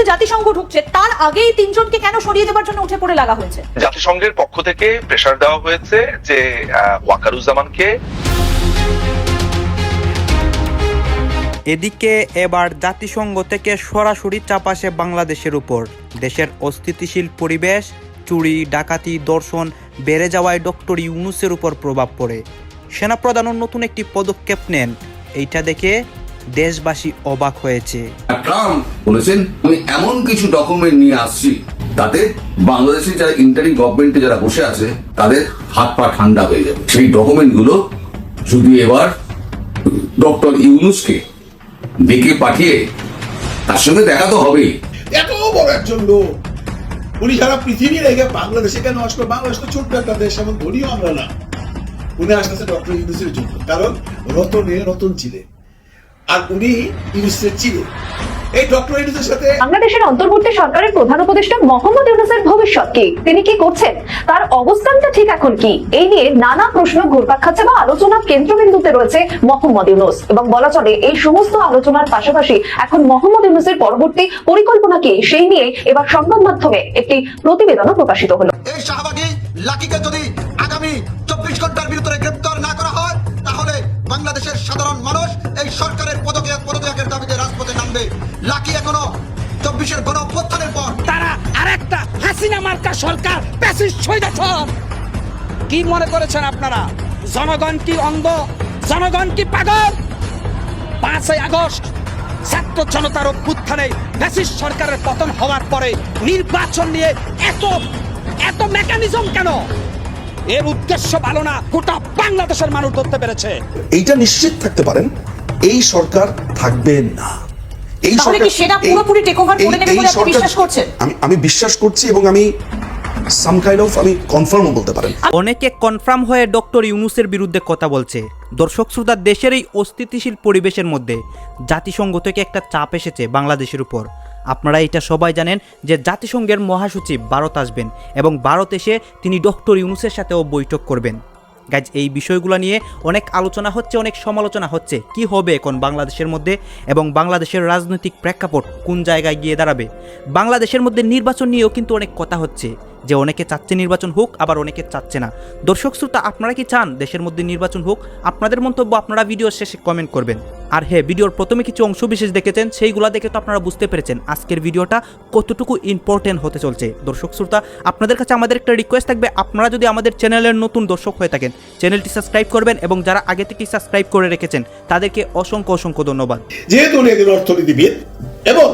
মধ্যে জাতিসংঘ ঢুকছে তার আগেই তিনজনকে কেন সরিয়ে দেওয়ার জন্য উঠে পড়ে লাগা হয়েছে? জাতিসংঘের পক্ষ থেকে প্রেসার দেওয়া হয়েছে যে ওয়াকারুজ্জামানকে এদিকে এবার জাতিসংঘ থেকে সরাসরি চাপ আসে বাংলাদেশের উপর। দেশের অস্থিতিশীল পরিবেশ চুরি ডাকাতি দর্শন বেড়ে যাওয়ায় ডক্টর ইউনুসের উপর প্রভাব পড়ে। সেনাপ্রধানও নতুন একটি পদক্ষেপ নেন। এইটা দেখে দেশবাসী অবাক হয়েছে। ট্রাম্প বলেছেন আমি এমন কিছু ডকুমেন্ট নিয়ে আসছি তাতে বাংলাদেশের যারা ইন্টারিম গভর্নমেন্টে যারা বসে আছে তাদের হাত পা ঠান্ডা হয়ে যাবে। সেই ডকুমেন্টগুলো শুধু এবার ডক্টর ইউনুসকে ডেকে পাঠিয়ে তার সঙ্গে দেখা তো হবেই। এত বড় একজন লোক উনি সারা পৃথিবী রেখে বাংলাদেশে কেন আসলো? বাংলাদেশ তো ছোট্ট একটা দেশ এমন ধনীও আমরা না। উনি আসতেছে ডক্টর ইউনুসের জন্য কারণ রতনে রতন ছিলেন। আর উনি ইউনুসের এই ডক্টর ইউনুসের সাথে বাংলাদেশের অন্তর্বর্তী সরকারের প্রধান উপদেষ্টা মোহাম্মদ ইউনুসের ভবিষ্যৎ কি? তিনি কি করছেন? তার অবস্থানটা ঠিক এখন কি? এই নিয়ে নানা প্রশ্ন ঘুরপাক খাচ্ছে বা আলোচনার কেন্দ্রবিন্দুতে রয়েছে মোহাম্মদ ইউনুস। এবং বলা চলে এই সমস্ত আলোচনার পাশাপাশি এখন মোহাম্মদ ইউনুসের পরবর্তী পরিকল্পনা কি? সেই নিয়ে এবার সংবাদ মাধ্যমে একটি প্রতিবেদনও প্রকাশিত হলো। এই শাহবাগী লাকিকে যদি আগামী চব্বিশ ঘণ্টার ভিতরে বাংলাদেশের সাধারণ মানুষ এই সরকারের পদত্যাগ পদত্যাগের দাবিতে রাজপথে নামবে। লাকি এখনও চব্বিশের গণ অভ্যুত্থানের পর। তারা আরেকটা হাসিনা মার্কা সরকার কি মনে করেছেন আপনারা? জনগণ কি অন্ধ? জনগণ কি পাগল? পাঁচই আগস্ট, ছাত্র জনতার অভ্যুত্থানে প্যাসিস সরকারের পতন হওয়ার পরে নির্বাচন নিয়ে এত এত মেকানিজম কেন? এর উদ্দেশ্য ভালো না। গোটা বাংলাদেশের মানুষ ধরতে পেরেছে। এইটা নিশ্চিত থাকতে পারেন এই সরকার থাকবে না। এই পুরোপুরি করে নেবে বলে সরকার- বিশ্বাস করছেন? আমি আমি বিশ্বাস করছি এবং আমি সাম কাইন্ড অফ আমি কনফার্মও বলতে পারেন। অনেকে কনফার্ম হয়ে ডক্টর ইউনুসের বিরুদ্ধে কথা বলছে। দর্শক শ্রোতা দেশের এই অস্থিতিশীল পরিবেশের মধ্যে জাতিসংঘ থেকে একটা চাপ এসেছে বাংলাদেশের উপর। আপনারা এটা সবাই জানেন যে জাতিসংঘের মহাসচিব ভারত আসবেন এবং ভারত এসে তিনি ডক্টর ইউনুসের সাথেও বৈঠক করবেন। গাইজ, এই বিষয়গুলো নিয়ে অনেক আলোচনা হচ্ছে, অনেক সমালোচনা হচ্ছে। কি হবে এখন বাংলাদেশের মধ্যে এবং বাংলাদেশের রাজনৈতিক প্রেক্ষাপট কোন জায়গায় গিয়ে দাঁড়াবে? বাংলাদেশের মধ্যে নির্বাচন নিয়েও কিন্তু অনেক কথা হচ্ছে। যে অনেকে চাচ্ছে নির্বাচন হোক, আবার অনেকে চাচ্ছে না। দর্শক শ্রোতা, আপনারা কি চান দেশের মধ্যে নির্বাচন হোক? আপনাদের মন্তব্য, আপনারা ভিডিওর শেষে কমেন্ট করবেন। আর হ্যাঁ ভিডিওর প্রথমে কিছু অংশ বিশেষ দেখেছেন, সেইগুলো দেখে তো আপনারা বুঝতে পেরেছেন আজকের ভিডিওটা কতটুকু ইম্পর্টেন্ট হতে চলছে। দর্শক শ্রোতা, আপনাদের কাছে আমাদের একটা রিকোয়েস্ট থাকবে, আপনারা যদি আমাদের চ্যানেলের নতুন দর্শক হয়ে থাকেন চ্যানেলটি সাবস্ক্রাইব করবেন এবং যারা আগে থেকেই সাবস্ক্রাইব করে রেখেছেন, তাদেরকে অসংখ্য অসংখ্য ধন্যবাদ। যেহেতু অর্থনীতিবিদ এবং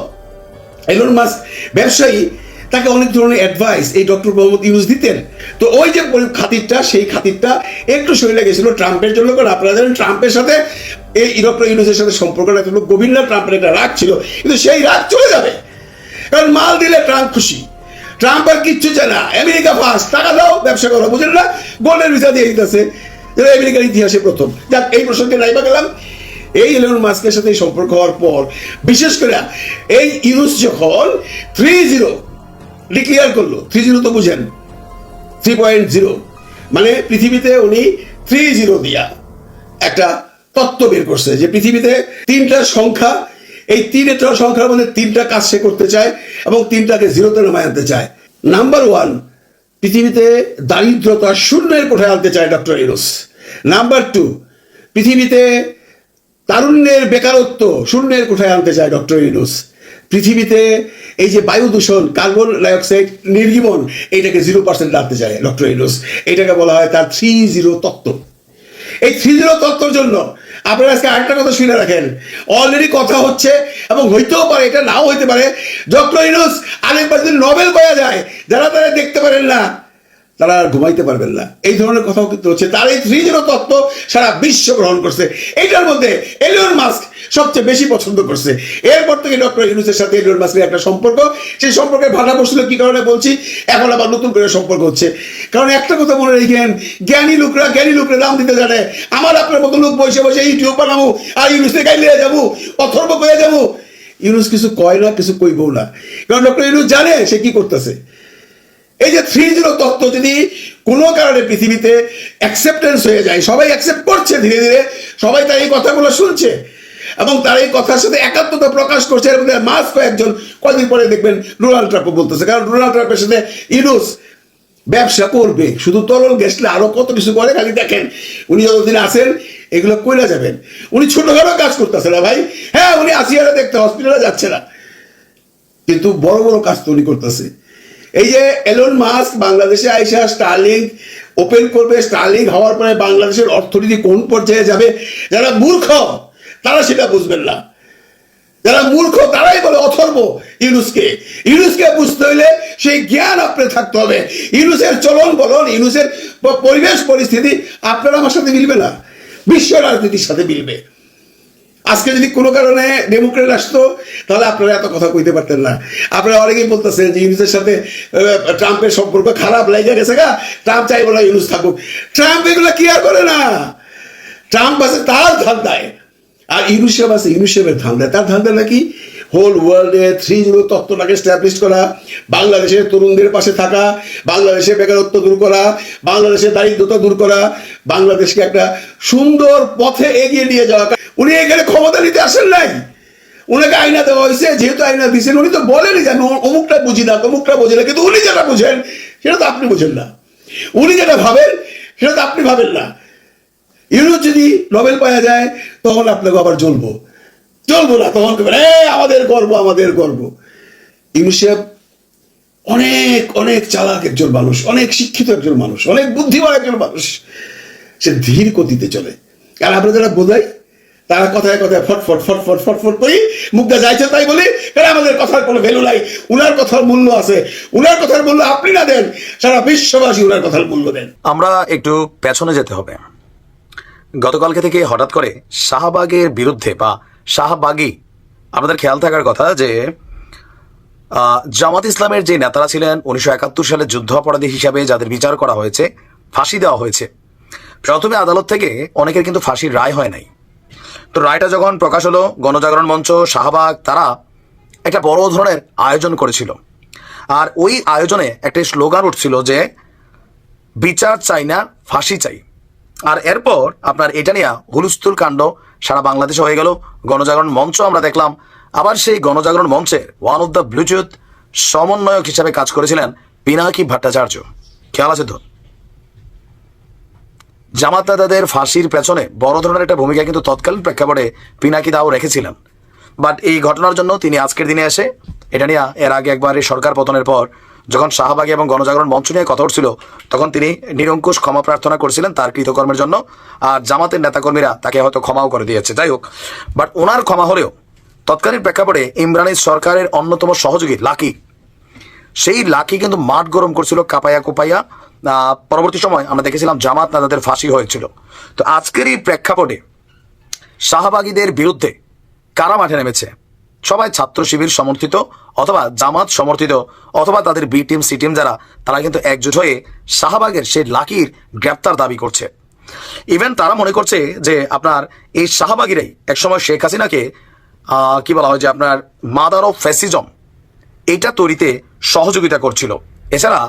এলন মাস্ক ব্যবসায়ী তাকে অনেক ধরনের অ্যাডভাইস এই ডক্টর মোহাম্মদ ইউজ দিতেন। তো ওই যে খাতিরটা, সেই খাতিরটা একটু শরীরে গেছিল ট্রাম্পের জন্য। কারণ আপনারা জানেন ট্রাম্পের সাথে এই ডক্টর ইউনুসের সাথে সম্পর্কটা ছিল গভীর না, ট্রাম্পের একটা রাগ ছিল। কিন্তু সেই রাগ চলে যাবে। কারণ মাল দিলে ট্রাম্প খুশি। ট্রাম্প আর কিচ্ছু চায় না। আমেরিকা ফার্স্ট টাকা দাও, ব্যবসা করো, বুঝলেন না? গোল্ডের ভিসা দিয়ে দিতেছে। আমেরিকার ইতিহাসে প্রথম। যাক, এই প্রসঙ্গে নাইবা গেলাম। এই এলন মাস্কের সাথে সম্পর্ক হওয়ার পর, বিশেষ করে এই ইউনুস যখন থ্রি জিরো ডিক্লিয়ার করল। থ্রি জিরো তো বুঝেন। থ্রি পয়েন্ট জিরো মানে পৃথিবীতে উনি থ্রি জিরো দিয়া একটা তত্ত্ব বের করছে যে পৃথিবীতে তিনটা সংখ্যা, এই তিনটা সংখ্যার মধ্যে তিনটা কাজ সে করতে চায় এবং তিনটাকে জিরোতে নামায় আনতে চায়। নাম্বার ওয়ান পৃথিবীতে দারিদ্রতা শূন্যের কোঠায় আনতে চায় ডক্টর ইউনুস নাম্বার টু পৃথিবীতে তারুণ্যের বেকারত্ব শূন্যের কোঠায় আনতে চায় ডক্টর ইউনুস পৃথিবীতে এই যে বায়ু দূষণ, কার্বন ডাইঅক্সাইড নির্গমন, এইটাকে জিরো পার্সেন্ট রাখতে চায় ডক্টর ইউনুস এটাকে বলা হয় তার থ্রি জিরো তত্ত্ব। এই থ্রি জিরো তত্ত্বর জন্য আপনারা আজকে আরেকটা কথা শুনে রাখেন। অলরেডি কথা হচ্ছে এবং হইতেও পারে, এটা নাও হইতে পারে। ডক্টর ইউনুস আরেকবার যদি নোবেল পাওয়া যায়, যারা তারা দেখতে পারেন না তারা আর ঘুমাইতে পারবেন না। এই ধরনের কথাও কিন্তু হচ্ছে তার এই থ্রি জিরো তত্ত্ব সারা বিশ্ব গ্রহণ করছে। এইটার মধ্যে এলিয়ন মাস্ক সবচেয়ে বেশি পছন্দ করছে। এরপর থেকে ডক্টর ইউনুসের সাথে এলিয়ন মাস্কের একটা সম্পর্ক। সেই সম্পর্কে ভাটা বসছিল কি কারণে বলছি? এখন আবার নতুন করে সম্পর্ক হচ্ছে। কারণ একটা কথা মনে রেখেন, জ্ঞানী লোকরা জ্ঞানী লোকরা দাম দিতে জানে। আমার আপনার মতো লোক বসে বসে ইউটিউব বানাবো আর ইউনুসে গাইলে যাব, অথর্ব পেয়ে যাব। ইউনুস কিছু কয় না, কিছু কইবও না। কারণ ডক্টর ইউনুস জানে সে কি করতেছে। এই যে থ্রি জিরো তত্ত্ব যদি কোনো কারণে পৃথিবীতে অ্যাকসেপ্টেন্স হয়ে যায়, সবাই অ্যাকসেপ্ট করছে ধীরে ধীরে, সবাই তার এই কথাগুলো শুনছে এবং তার এই কথার সাথে একাত্মতা প্রকাশ করছে। এর মধ্যে মাস কয়েকজন কদিন পরে দেখবেন ডোনাল্ড ট্রাম্পও বলতেছে, কারণ ডোনাল্ড ট্রাম্পের সাথে ইউনুস ব্যবসা করবে, শুধু তরল গেছলে আরও কত কিছু করে, খালি দেখেন, উনি যতদিন আসেন এগুলো কইরা যাবেন। উনি ছোটখাটো কাজ করতেছে না ভাই। হ্যাঁ উনি আসিয়ারে দেখতে হসপিটালে যাচ্ছে না। কিন্তু বড় বড় কাজ তো উনি করতেছে। এই যে এলন মাস্ক বাংলাদেশে আইসা স্টার্লিং ওপেন করবে স্টার্লিং হওয়ার পরে বাংলাদেশের অর্থনীতি কোন পর্যায়ে যাবে, যারা মূর্খ, তারা সেটা বুঝবেন না। যারা মূর্খ, তারাই বলে অথর্ব ইউনুসকে। ইউনুসকে বুঝতে হইলে সেই জ্ঞান আপনার থাকতে হবে। ইউনুসের চলন বলন, ইউনুসের পরিবেশ পরিস্থিতি আপনার আমার সাথে মিলবে না। বিশ্ব রাজনীতির সাথে মিলবে। আজকে যদি কোনো কারণে ডেমোক্রেট আসতো, তাহলে আপনারা এত কথা কইতে পারতেন না। আপনারা অনেকেই বলতেছেন যে ইউনুসের সাথে ট্রাম্পের সম্পর্ক খারাপ লেগে গেছে গা, ট্রাম্প চাইব না ইউনুস থাকুক। ট্রাম্প এগুলো কি আর করে না? ট্রাম্প আছে তার ধান্দায়। আর ইউনুসেফ আছে ইউনুসেফের ধান্দায়। তার ধান্দা নাকি হোল ওয়ার্ল্ডে থ্রি জিরো তত্ত্বটাকে স্ট্যাবলিশ করা, বাংলাদেশের তরুণদের পাশে থাকা, বাংলাদেশের বেকারত্ব দূর করা, বাংলাদেশের দারিদ্রতা দূর করা, বাংলাদেশকে একটা সুন্দর পথে এগিয়ে নিয়ে যাওয়া উনি এখানে ক্ষমতা নিতে আসেন নাই। উনাকে আইনা দেওয়া হয়েছে যেহেতু আইনা দিয়েছেন উনি তো বলেনি যে আমি অমুকটা বুঝি না অমুকটা বুঝি না কিন্তু উনি যেটা বুঝেন সেটা তো আপনি বুঝেন না। উনি যেটা ভাবেন সেটা তো আপনি ভাবেন না। ইউরোপ যদি নোবেল পাওয়া যায় তখন আপনাকে আবার জ্বলবো। জ্বলবো না তখন "এ, আমাদের গর্ব আমাদের গর্ব। ইউনিসেফ অনেক অনেক চালাক একজন মানুষ অনেক শিক্ষিত একজন মানুষ অনেক বুদ্ধিমান একজন মানুষ। সে ধীর গতিতে চলে। আর আমরা যারা বোঝাই তারা কথায় কথায় ফটফট ফটফট ফটফট করি। মুখটা যাইছে তাই বলি কারণ আমাদের কথার কোনো ভ্যালু নাই। উনার কথার মূল্য আছে। উনার কথার মূল্য আপনি না দেন, সারা বিশ্ববাসী উনার কথার মূল্য দেন। আমরা একটু পেছনে যেতে হবে। গতকালকে থেকে হঠাৎ করে শাহবাগের বিরুদ্ধে বা শাহবাগী, আমাদের খেয়াল থাকার কথা যে জামাত ইসলামের যে নেতারা ছিলেন, উনিশশো একাত্তর সালে যুদ্ধ অপরাধী হিসাবে যাদের বিচার করা হয়েছে, ফাঁসি দেওয়া হয়েছে। প্রথমে আদালত থেকে অনেকের কিন্তু ফাঁসির রায় হয় নাই। তো রায়টা যখন প্রকাশ হলো, গণজাগরণ মঞ্চ, শাহবাগ, তারা একটা বড় ধরনের আয়োজন করেছিল। আর ওই আয়োজনে একটা স্লোগান উঠছিল যে, বিচার চাই না, ফাঁসি চাই। আর এরপর আপনার এটা নিয়ে হুলস্থুল কাণ্ড সারা বাংলাদেশে হয়ে গেল। গণজাগরণ মঞ্চ আমরা দেখলাম। আবার সেই গণজাগরণ মঞ্চের ওয়ান অফ দ্য ব্লুটুথ সমন্বয়ক হিসাবে কাজ করেছিলেন পিনাকি ভট্টাচার্য। খেয়াল আছে তো? জামাত দাদাদের ফাঁসির পেছনে বড় ধরনের একটা ভূমিকা কিন্তু তৎকালীন প্রেক্ষাপটে পিনাকি দাও রেখেছিলেন। বাট এই ঘটনার জন্য তিনি আজকের দিনে এসে এটা নিয়ে এর আগে একবার এই সরকার পতনের পর যখন শাহবাগী এবং গণজাগরণ মঞ্চ নিয়ে কথা উঠছিল, তখন তিনি নিরঙ্কুশ ক্ষমা প্রার্থনা করছিলেন তার কৃতকর্মের জন্য আর জামাতের নেতাকর্মীরা তাকে হয়তো ক্ষমাও করে দিয়েছে। যাই হোক, বাট ওনার ক্ষমা হলেও তৎকালীন প্রেক্ষাপটে ইমরানের সরকারের অন্যতম সহযোগী লাকি। সেই লাকি কিন্তু মাঠ গরম করছিল কাপাইয়া কোপাইয়া পরবর্তী সময় আমরা দেখেছিলাম জামাত নেতাদের ফাঁসি হয়েছিল। তো আজকের এই প্রেক্ষাপটে শাহবাগীদের বিরুদ্ধে কারা মাঠে নেমেছে? সবাই ছাত্র শিবির সমর্থিত অথবা জামাত সমর্থিত অথবা তাদের বি টিম, সি টিম যারা, তারা কিন্তু একজোট হয়ে শাহবাগের সেই লাকির গ্রেপ্তার দাবি করছে। ইভেন তারা মনে করছে যে আপনার এই শাহবাগীরাই একসময় শেখ হাসিনাকে কি বলা হয় যে আপনার মাদার অফ ফ্যাসিজম এটা তৈরিতে সহযোগিতা করছিল। এছাড়া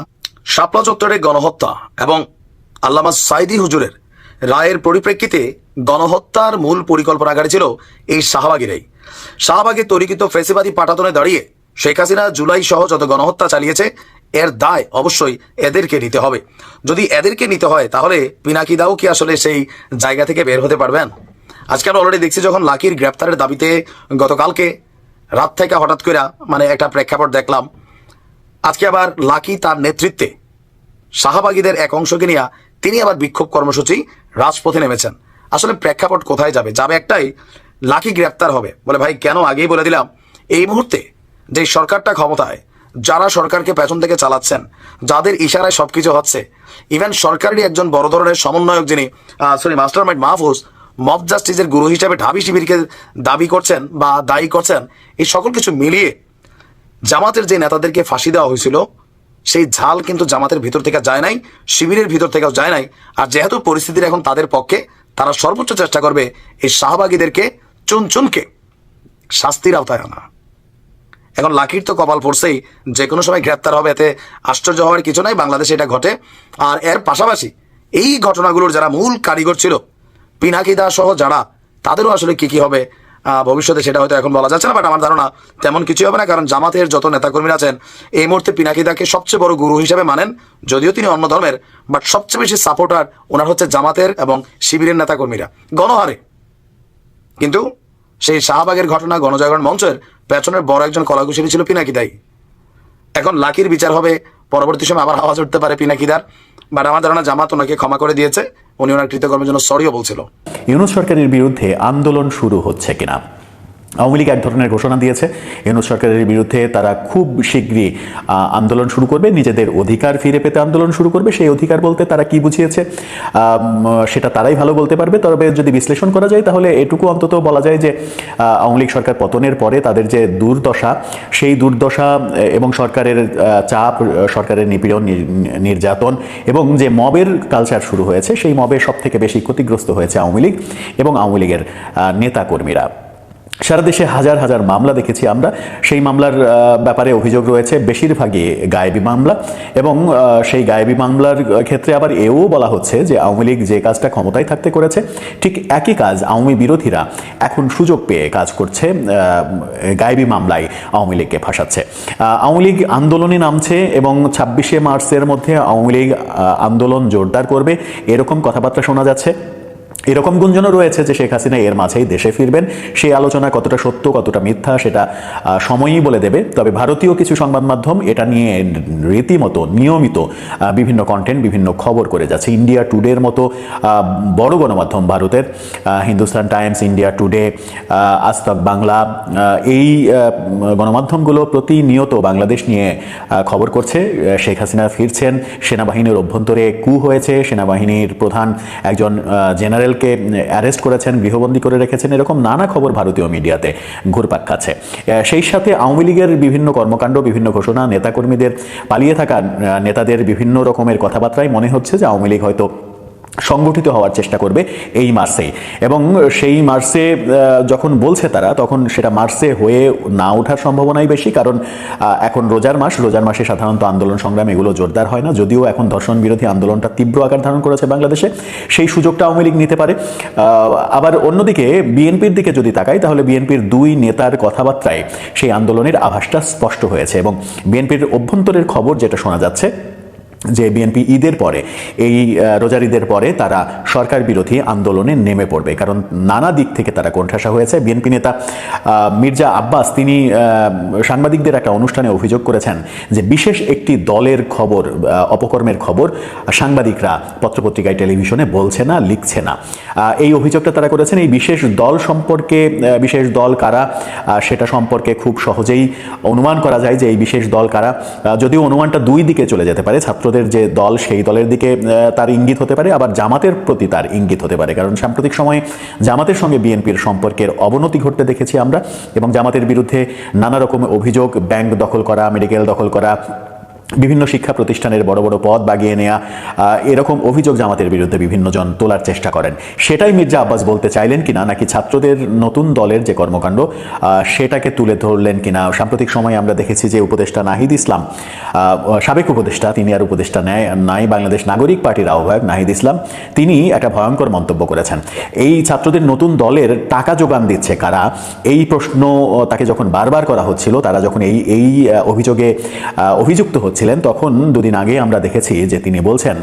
শাপলা চত্বরের গণহত্যা এবং আল্লামা সাইদি হুজুরের রায়ের পরিপ্রেক্ষিতে গণহত্যার মূল পরিকল্পনাকারী ছিল এই শাহবাগীরাই। শাহবাগে তৈরিকৃত ফেসিবাদী পাটাতনে দাঁড়িয়ে শেখ হাসিনা জুলাই সহ যত গণহত্যা চালিয়েছে, এর দায় অবশ্যই এদেরকে নিতে হবে। যদি এদেরকে নিতে হয়, তাহলে পিনাকি দাও কি আসলে সেই জায়গা থেকে বের হতে পারবেন আজকে আমরা অলরেডি দেখছি যখন লাকির গ্রেপ্তারের দাবিতে গতকালকে রাত থেকে হঠাৎ করে মানে একটা প্রেক্ষাপট দেখলাম। আজকে আবার লাকি তার নেতৃত্বে শাহবাগীদের এক অংশকে নিয়ে তিনি আবার বিক্ষোভ কর্মসূচি রাজপথে নেমেছেন। আসলে প্রেক্ষাপট কোথায় যাবে? যাবে একটাই, লাকি গ্রেপ্তার হবে। বলে, ভাই, কেন? আগেই বলে দিলাম, এই মুহূর্তে যে সরকারটা ক্ষমতায়, যারা সরকারকে পেছন থেকে চালাচ্ছেন, যাদের ইশারায় সবকিছু হচ্ছে ইভেন সরকারেরই একজন বড় ধরনের সমন্বয়ক যিনি sorry master mind Mahfuz mob জাস্টিসের গুরু হিসেবে ঢাবি শিবিরকে দাবি করছেন বা দায়ী করছেন, এই সকল কিছু মিলিয়ে জামাতের যে নেতাদেরকে ফাঁসি দেওয়া হয়েছিল সেই ঝাল কিন্তু জামাতের ভিতর থেকে যায় নাই, শিবিরের ভিতর থেকেও যায় নাই। আর যেহেতু পরিস্থিতির এখন তাদের পক্ষে, তারা সর্বোচ্চ চেষ্টা করবে এই শাহবাগীদেরকে চুন চুনকে শাস্তির আওতায় আনা। এখন লাকির তো কপাল পড়ছেই, যে কোনো সময় গ্রেপ্তার হবে, এতে আশ্চর্য হওয়ার কিছু নাই, বাংলাদেশে এটা ঘটে। আর এর পাশাপাশি এই ঘটনাগুলোর যারা মূল কারিগর ছিল, পিনাকি দাস সহ যারা, তাদেরও আসলে কি কি হবে ভবিষ্যতে সেটা হয়তো এখন বলা যাচ্ছে না বাট আমার ধারণা তেমন কিছু হবে না, কারণ জামাতের যত নেতাকর্মীরা আছেন, এই মুহূর্তে পিনাকিদাকে সবচেয়ে বড় গুরু হিসেবে মানেন যদিও তিনি অন্য ধর্মের বাট সবচেয়ে বেশি সাপোর্টার ওনার হচ্ছে জামাতের এবং শিবিরের নেতাকর্মীরা। গণহারে। কিন্তু সেই শাহবাগের ঘটনা, গণজাগরণ মঞ্চের পেছনের বড় একজন কলাকুশলী ছিল পিনাকিদাই। এখন লাকির বিচার হবে, পরবর্তী সময় আবার আওয়াজ উঠতে পারে পিনাকিদার বাট আমার ধারণা জামাত ওনাকে ক্ষমা করে দিয়েছে, উনি ওনার কৃতকর্মের জন্য সরিও বলছিল। ইউনুস সরকারের বিরুদ্ধে আন্দোলন শুরু হচ্ছে কিনা? আওয়ামী লীগ এক ধরনের ঘোষণা দিয়েছে। ইউনুস সরকারের বিরুদ্ধে তারা খুব শীঘ্রই আন্দোলন শুরু করবে। নিজেদের অধিকার ফিরে পেতে আন্দোলন শুরু করবে। সেই অধিকার বলতে তারা কি বুঝিয়েছে সেটা তারাই ভালো বলতে পারবে। তবে যদি বিশ্লেষণ করা যায়, তাহলে এটুকু অন্তত বলা যায় যে আওয়ামী লীগ সরকার পতনের পরে তাদের যে দুর্দশা, সেই দুর্দশা এবং সরকারের চাপ, সরকারের নিপীড়ন, নির- নির্যাতন, এবং যে মবের কালচার শুরু হয়েছে, সেই মবে সব থেকে বেশি ক্ষতিগ্রস্ত হয়েছে আওয়ামী লীগ এবং আওয়ামী লীগের নেতাকর্মীরা। সারা দেশে হাজার হাজার মামলা দেখেছি আমরা। সেই মামলার ব্যাপারে অভিযোগ রয়েছে বেশিরভাগই গায়েবী মামলা এবং সেই গায়েবী মামলার ক্ষেত্রে আবার এও বলা হচ্ছে যে আওয়ামী লীগ যে কাজটা ক্ষমতায় থাকতে করেছে, ঠিক একই কাজ আওয়ামী বিরোধীরা এখন সুযোগ পেয়ে কাজ করছে গায়েবী মামলায় আওয়ামী লীগকে ফাঁসাচ্ছে। আওয়ামী লীগ আন্দোলনে নামছে এবং ছাব্বিশে মার্চের মধ্যে আওয়ামী লীগ আন্দোলন জোরদার করবে, এরকম কথাবার্তা শোনা যাচ্ছে। এরকম গুঞ্জনও রয়েছে যে শেখ হাসিনা এর মাঝেই দেশে ফিরবেন। সেই আলোচনা কতটা সত্য কতটা মিথ্যা সেটা সময়ই বলে দেবে। তবে ভারতীয় কিছু সংবাদ মাধ্যম এটা নিয়ে রীতিমতো নিয়মিত বিভিন্ন কন্টেন্ট বিভিন্ন খবর করে যাচ্ছে। ইন্ডিয়া টুডের মতো বড় গণমাধ্যম ভারতের Hindustan Times India Today ah, Aaj Tak Bangla এই গণমাধ্যমগুলো প্রতিনিয়ত বাংলাদেশ নিয়ে খবর করছে। শেখ হাসিনা ফিরছেন। সেনাবাহিনীর অভ্যন্তরে কু হয়েছে। সেনাবাহিনীর প্রধান একজন আহ, জেনারেলকে অ্যারেস্ট করেছেন, গৃহবন্দী করে রেখেছেন, এরকম নানা খবর ভারতীয় মিডিয়াতে ঘুরপাক খাচ্ছে। সেই সাথে আওয়ামী লীগের বিভিন্ন কর্মকাণ্ড, বিভিন্ন ঘোষণা, নেতাকর্মীদের পালিয়ে থাকা নেতাদের বিভিন্ন রকমের কথাবার্তায় মনে হচ্ছে যে আওয়ামী লীগ হয়তো সংগঠিত হওয়ার চেষ্টা করবে এই মার্চেই এবং সেই মার্সে যখন বলছে তারা, তখন সেটা মার্সে হয়ে না ওঠার সম্ভাবনাই বেশি, কারণ এখন রোজার মাস। রোজার মাসে সাধারণত আন্দোলন সংগ্রাম এগুলো জোরদার হয় না। যদিও এখন ধর্ষণ বিরোধী আন্দোলনটা তীব্র আকার ধারণ করেছে বাংলাদেশে, সেই সুযোগটা আওয়ামী লীগ নিতে পারে। আবার অন্যদিকে, বিএনপির দিকে যদি তাকাই, তাহলে বিএনপির দুই নেতার কথাবার্তায় সেই আন্দোলনের আভাসটা স্পষ্ট হয়েছে। এবং বিএনপির অভ্যন্তরের খবর যেটা শোনা যাচ্ছে যে বিএনপি ঈদের পরে, এই রোজার ঈদের পরে তারা সরকার বিরোধী আন্দোলনে নেমে পড়বে। কারণ নানা দিক থেকে তারা কোণঠাসা হয়েছে। বিএনপি নেতা মির্জা আব্বাস, তিনি সাংবাদিকদের একটা অনুষ্ঠানে অভিযোগ করেছেন যে বিশেষ একটি দলের খবর অপকর্মের খবর সাংবাদিকরা পত্রপত্রিকায়, টেলিভিশনে বলছে না, লিখছে না। এই অভিযোগটা তারা করেছেন। এই বিশেষ দল সম্পর্কে বিশেষ দল কারা সেটা সম্পর্কে খুব সহজেই অনুমান করা যায় যে এই বিশেষ দল কারা। যদিও অনুমানটা দুই দিকে চলে যেতে পারে ছাত্রদের যে দল, সেই দলের দিকে তার ইঙ্গিত হতে পারে, আবার জামাতের প্রতি তার ইঙ্গিত হতে পারে। কারণ সাম্প্রতিক সময়ে জামাতের সঙ্গে বিএনপির সম্পর্কের অবনতি ঘটতে দেখেছি আমরা এবং জামাতের বিরুদ্ধে নানা রকম অভিযোগ, ব্যাংক দখল করা, মেডিকেল দখল করা বিভিন্ন শিক্ষা প্রতিষ্ঠানের বড় বড় পদ বাগিয়ে আহ, এরকম অভিযোগ জামাতের বিরুদ্ধে বিভিন্ন জন তোলার চেষ্টা করেন। সেটাই মির্জা আব্বাস বলতে চাইলেন কিনা নাকি ছাত্রদের নতুন দলের যে কর্মকাণ্ড সেটাকে তুলে ধরলেন কিনা? সাম্প্রতিক সময়ে আমরা দেখেছি যে উপদেষ্টা নাহিদ ইসলাম সাবেক উপদেষ্টা তিনি আর উপদেষ্টা নেয় নাই বাংলাদেশ নাগরিক পার্টির আহ্বায়ক নাহিদ ইসলাম তিনি একটা ভয়ঙ্কর মন্তব্য করেছেন। এই ছাত্রদের নতুন দলের টাকা যোগান দিচ্ছে কারা? এই প্রশ্ন তাকে যখন বারবার করা হচ্ছিল তারা যখন এই এই অভিযোগে অভিযুক্ত অভিযুক্ত হচ্ছিলেন তখন দুদিন আগে আমরা দেখেছি যে তিনি বলছেন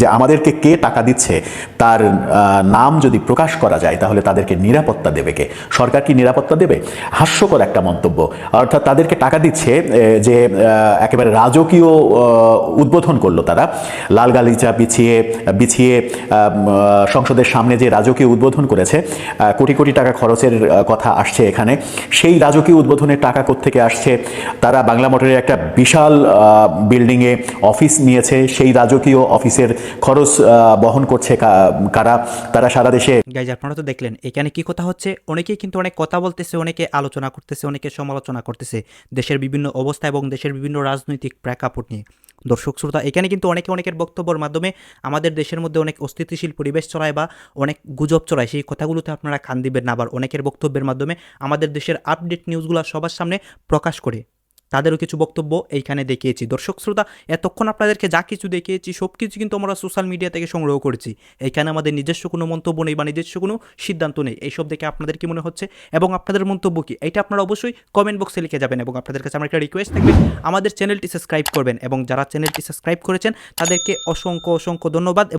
যে আমাদেরকে কে টাকা দিচ্ছে, তার নাম যদি প্রকাশ করা যায়, তাহলে তাদেরকে নিরাপত্তা দেবে কে? সরকার কি নিরাপত্তা দেবে? হাস্যকর একটা মন্তব্য। অর্থাৎ তাদেরকে টাকা দিচ্ছে যে একেবারে রাজকীয় উদ্বোধন করল তারা। লাল গালিচা বিছিয়ে বিছিয়ে সংসদের সামনে যে রাজকীয় উদ্বোধন করেছে কোটি কোটি টাকা খরচের কথা আসছে এখানে। সেই রাজকীয় উদ্বোধনের টাকা থেকে আসছে? তারা বাংলা মোটরের একটা বিশাল বিল্ডিংয়ে অফিস নিয়েছে। সেই রাজকীয় অফিসের খরচ আহ, বহন করছে কারা? তারা সারা দেশে গাইজ আপনারা তো দেখলেন এখানে কি কথা হচ্ছে? অনেকেই কিন্তু অনেক কথা বলতেছে অনেকে আলোচনা করতেছে অনেকে সমালোচনা করতেছে। দেশের বিভিন্ন অবস্থা এবং দেশের বিভিন্ন রাজনৈতিক প্রেক্ষাপট নিয়ে। দর্শক শ্রোতা এখানে কিন্তু অনেকে অনেকের বক্তব্যের মাধ্যমে আমাদের দেশের মধ্যে অনেক অস্থিতিশীল পরিবেশ চড়ায় বা অনেক গুজব চড়ায় সেই কথাগুলোতে আপনারা খান দিবেন না আবার অনেকের বক্তব্যের মাধ্যমে আমাদের দেশের আপডেট নিউজগুলো সবার সামনে প্রকাশ করে। তাদেরও কিছু বক্তব্য এইখানে দেখিয়েছি। দর্শক শ্রোতা, এতক্ষণ আপনাদেরকে যা কিছু দেখিয়েছি, সব কিছু কিন্তু আমরা সোশ্যাল মিডিয়া থেকে সংগ্রহ করেছি। এখানে আমাদের নিজস্ব কোনো মন্তব্য নেই বা নিজস্ব কোনো সিদ্ধান্ত নেই। এইসব দেখে আপনাদের কি মনে হচ্ছে এবং আপনাদের মন্তব্য কি? এটা আপনারা অবশ্যই কমেন্ট বক্সে লিখে যাবেন এবং আপনাদের কাছে আমার একটা রিকোয়েস্ট থাকবে, আমাদের চ্যানেলটি সাবস্ক্রাইব করবেন এবং যারা চ্যানেলটি সাবস্ক্রাইব করেছেন, তাদেরকে অসংখ্য অসংখ্য ধন্যবাদ